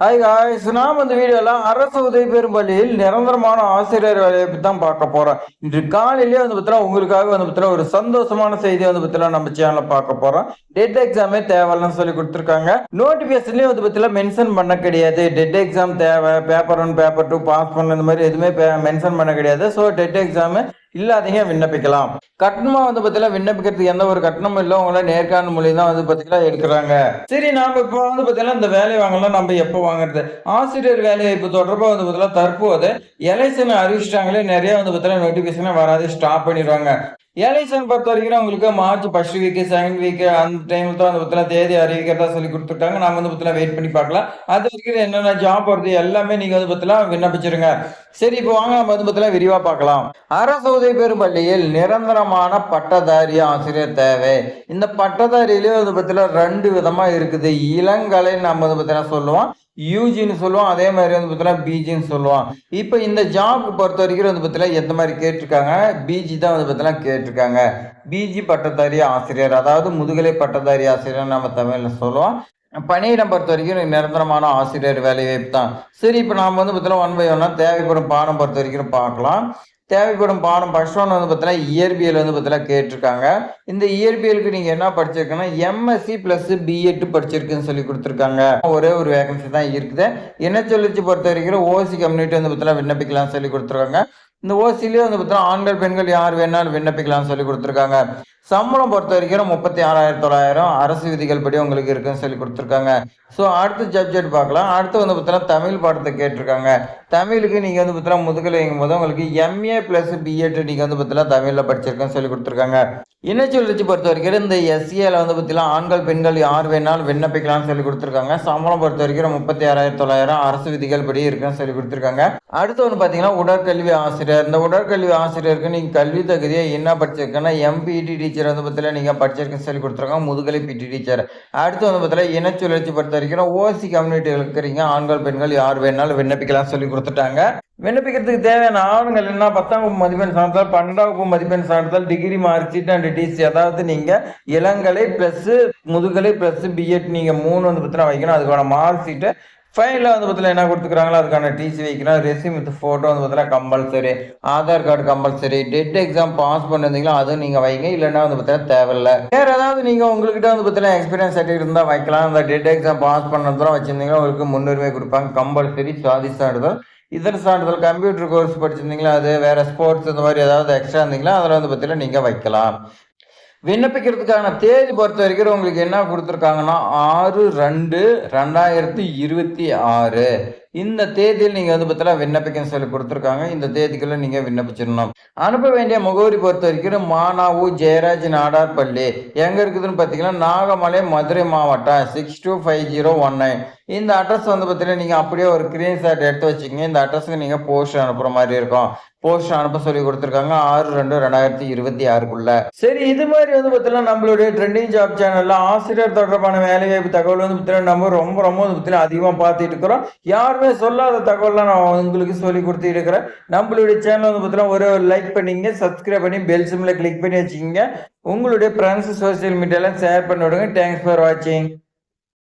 Hi guys நாம் இந்த வீடியோலாம் அரசு உதவி பெறும் பள்ளியில் நிரந்தரமான ஆசிரியர் வேலையை பற்றி தான் பார்க்க போகிறோம் இன்று காலையிலேயே வந்து பார்த்தீங்கன்னா உங்களுக்காக வந்து பார்த்தீங்கன்னா ஒரு சந்தோஷமான செய்தி வந்து பார்த்தீங்கன்னா நம்ம சேனலில் பார்க்க போகிறோம் டெட் எக்ஸாமே தேவைன்னு சொல்லி கொடுத்துருக்காங்க. நோட்டிஃபிகேஷன்லேயும் வந்து பார்த்தீங்கன்னா மென்ஷன் பண்ண கிடையாது. டெட் எக்ஸாம் தேவை. Paper one paper two pass பண்ண இந்த மாதிரி எதுவுமே மென்ஷன் பண்ண கிடையாது. ஸோ டெட் எக்ஸாமு இல்லாதீங்க விண்ணப்பிக்கலாம். கட்டணமா வந்து பார்த்தீங்கன்னா விண்ணப்பிக்கிறதுக்கு எந்த ஒரு கட்டணமும் இல்லை. உங்களை நேர்காணல் மூலியம் தான் வந்து பார்த்தீங்கன்னா எடுக்கிறாங்க. சரி நாம இப்போ வந்து பார்த்தீங்கன்னா இந்த வேலை வாங்கலாம் நம்ம எப்போ வாங்குறது? ஆசிரியர் வேலை வாய்ப்பு தொடர்பாக வந்து பார்த்தீங்கன்னா தற்போது எலெக்ஷன் அறிவிச்சிட்டாங்களே நிறைய வந்து பார்த்தீங்கன்னா நோட்டிஃபிகேஷன் வராது ஸ்டாப் பண்ணிடுவாங்க. எலெக்ஷன் பொறுத்த வரைக்கும் உங்களுக்கு March first week second week அந்த டைம்ல தான் அந்த பார்த்தீங்கன்னா தேதி அறிவிக்கிறதா சொல்லி கொடுத்துட்டாங்க. நாங்கள் வந்து பார்த்தீங்கன்னா வெயிட் பண்ணி பார்க்கலாம். அது வரைக்கும் என்னென்ன ஜாப் வருது எல்லாமே நீங்க வந்து பத்திலாம் விண்ணப்பிச்சிருங்க. சரி இப்போ வாங்க நம்ம வந்து பத்திலாம் விரிவா பார்க்கலாம். அரசு உதவி பெறும் பள்ளியில் நிரந்தரமான பட்டதாரி ஆசிரியர் தேவை. இந்த பட்டதாரியிலே வந்து பத்திலாம் ரெண்டு விதமா இருக்குது. இளங்கலை நம்ம வந்து பத்திலாம் சொல்லுவோம். யூஜின்னு சொல்லுவோம் அதே மாதிரி வந்து பார்த்தீங்கன்னா பிஜின்னு சொல்லுவோம் இப்போ இந்த ஜாப் பொறுத்த வரைக்கும் வந்து பார்த்தீங்கன்னா எந்த மாதிரி கேட்டிருக்காங்க? பிஜி தான் வந்து பார்த்தீங்கன்னா கேட்டிருக்காங்க. பிஜி பட்டதாரி ஆசிரியர் அதாவது முதுகலை பட்டதாரி ஆசிரியர் நம்ம தமிழில் சொல்லுவோம். பணியிடம் பொறுத்த வரைக்கும் நிரந்தரமான ஆசிரியர் வேலை வாய்ப்பு தான். சரி இப்போ நாம் வந்து பார்த்தீங்கன்னா ஒன் பை ஒன்னா தேவைப்படும் பாடம் பொறுத்த வரைக்கும் பார்க்கலாம். தேவைப்படும் பாடம் ஃபர்ஸ்ட் ஒன் வந்து பார்த்தீங்கன்னா இயற்பியல் வந்து பார்த்தீங்கன்னா கேட்டிருக்காங்க. இந்த இயற்பியலுக்கு நீங்கள் என்ன படிச்சிருக்கீங்கன்னா எம்எஸ்சி ப்ளஸ் பிஎட் படிச்சிருக்குன்னு சொல்லி கொடுத்துருக்காங்க. ஒரே ஒரு வேகன்சி தான் இருக்குது. என்ன சொல்லிச்சு பொறுத்த வரைக்கும் ஓசி கம்யூனிட்டி வந்து பார்த்தீங்கன்னா விண்ணப்பிக்கலாம்னு சொல்லி கொடுத்துருக்காங்க. இந்த ஓசிலேயே வந்து பார்த்தீங்கன்னா ஆண்கள் பெண்கள் யார் வேணாலும் விண்ணப்பிக்கலாம்னு சொல்லி கொடுத்துருக்காங்க. சம்பளம் பொறுத்த வரைக்கும் முப்பத்தி ஆறாயிரத்தி தொள்ளாயிரம். அரசு விதிகள் படி உங்களுக்கு இருக்குன்னு சொல்லி கொடுத்துருக்காங்க. ஸோ அடுத்த சப்ஜெக்ட் பார்க்கலாம். அடுத்து வந்து பார்த்தீங்கன்னா தமிழ் பாடத்தை கேட்டிருக்காங்க. தமிழுக்கு நீங்கள் வந்து பார்த்தீங்கன்னா முதுகலைங்கும் போது உங்களுக்கு எம்ஏ ப்ளஸ் பிஎட் நீங்கள் வந்து பார்த்தீங்கன்னா தமிழில் படிச்சிருக்கேன்னு சொல்லி கொடுத்துருக்காங்க. இனச்சுழற்சி பொறுத்த வரைக்கும் இந்த எஸ்சிஏல வந்து பார்த்தீங்கன்னா ஆண்கள் பெண்கள் யார் வேணாலும் விண்ணப்பிக்கலாம்னு சொல்லி கொடுத்துருக்காங்க. சம்பளம் பொறுத்த வரைக்கும் முப்பத்தி ஆறாயிரத்தி தொள்ளாயிரம். அரசு விதிகள் படி இருக்குன்னு சொல்லி கொடுத்துருக்காங்க. அடுத்து வந்து பார்த்தீங்கன்னா உடற்கல்வி ஆசிரியர். இந்த உடற்கல்வி ஆசிரியருக்கு நீங்கள் கல்வி தகுதியை என்ன படிச்சிருக்கேன்னா எம்பிடி டீச்சர் வந்து பார்த்தீங்கன்னா நீங்கள் படிச்சிருக்கேன்னு சொல்லி கொடுத்துருக்காங்க. முதுகலை பிடி டீச்சர் அடுத்து வந்து பார்த்தீங்கன்னா இனச்சுழற்சி பொறுத்த வரைக்கும் ஓசி கம்யூனிட்டி இருக்கிறீங்க. ஆண்கள் பெண்கள் யார் வேணாலும் விண்ணப்பிக்கலாம் சொல்லி கொடுத்துட்டாங்க. விண்ணப்பிக்கிறதுக்கு தேவையான ஆவணங்கள் என்ன? பத்தாம் வகுப்பு மதிப்பெண் சான்றிதழ் பன்னெண்டாம் வகுப்பு மதிப்பெண் சான்றிதழ் degree mark sheet and TC அதாவது நீங்கள் இளங்கலை ப்ளஸ் முதுகலை ப்ளஸ் பிஎட் நீங்கள் மூணு வந்து பார்த்தீங்கன்னா வைக்கணும். அதுக்கான மார்க் ஷீட்டு ஃபைலில் வந்து பார்த்தீங்கன்னா என்ன கொடுத்துக்கிறாங்களோ அதுக்கான டிசி வைக்கணும் ரெசியூம் வித் ஃபோட்டோ வந்து பார்த்தீங்கன்னா compulsory Aadhaar card compulsory TET exam pass பண்ணிருந்தீங்களோ அதுவும் நீங்கள் வைங்க. இல்லைன்னா வந்து பார்த்தீங்கன்னா தேவையில்லை. வேறு ஏதாவது நீங்கள் உங்கள்கிட்ட வந்து பார்த்தீங்கன்னா எக்ஸ்பீரியன்ஸ் சர்டிஃபிகேட் இருந்தால் வைக்கலாம். அந்த டெட் எக்ஸாம் பாஸ் பண்ணதுலாம் வச்சுருந்தீங்கன்னா உங்களுக்கு முன்னுரிமை கொடுப்பாங்க. கம்பல்சரி சாதி சான்றிதழ். இதர சான்றிதழ் கம்ப்யூட்டர் கோர்ஸ் படிச்சிருந்தீங்களா அது வேறு ஸ்போர்ட்ஸ் இந்த மாதிரி ஏதாவது எக்ஸ்ட்ரா இருந்தீங்களா அதில் வந்து பார்த்தீங்கன்னா நீங்கள் வைக்கலாம். விண்ணப்பிக்கிறதுக்கான தேதி பொறுத்த வரைக்கும் உங்களுக்கு என்ன கொடுத்துருக்காங்கன்னா ஆறு ரெண்டு ரெண்டாயிரத்தி இருபத்தி ஆறு. இந்த தேதியில் நீங்கள் வந்து பார்த்தா விண்ணப்பிக்கன்னு சொல்லி கொடுத்துருக்காங்க. இந்த தேதிக்குள்ள நீங்கள் விண்ணப்பிச்சிடணும். அனுப்ப வேண்டிய முகவரி பொறுத்த வரைக்கும் மானாவு ஜெயராஜ் நாடார் பள்ளி. எங்கே இருக்குதுன்னு பார்த்தீங்கன்னா நாகமலை மதுரை மாவட்டம் six two five zero one nine இந்த அட்ரஸ் வந்து பார்த்தீங்கன்னா நீங்கள் அப்படியே ஒரு ஸ்க்ரீன்ஷாட் எடுத்து வச்சுக்கோங்க. இந்த அட்ரஸுக்கு நீங்கள் போஸ்ட் அனுப்புகிற மாதிரி இருக்கும். போஸ்ட் அனுப்ப சொல்லி கொடுத்துருக்காங்க. ஆறு ரெண்டு ரெண்டாயிரத்தி இருபத்தி ஆறுக்குள்ள. சரி இது மாதிரி வந்து பார்த்தீங்கன்னா நம்மளுடைய ட்ரெண்டிங் ஜாப் சேனல்ல ஆசிரியர் தொடர்பான வேலைவாய்ப்பு தகவல் வந்து பார்த்தீங்கன்னா நம்ம ரொம்ப ரொம்ப வந்து பார்த்தீங்கன்னா அதிகமாக பார்த்துட்டு இருக்கிறோம். யார் யாருமே சொல்லாத தகவலாம் நான் உங்களுக்கு சொல்லி கொடுத்துருக்கிறேன் நம்மளுடைய சேனல் வந்து பார்த்தீங்கன்னா ஒரே ஒரு லைக் பண்ணிங்க சப்ஸ்கிரைப் பண்ணி பெல் சிம்ல கிளிக் பண்ணி வச்சுக்கோங்க. உங்களுடைய ஃப்ரெண்ட்ஸ் சோசியல் மீடியாலாம் ஷேர் பண்ணி விடுங்க. தேங்க்ஸ் ஃபார் வாட்சிங்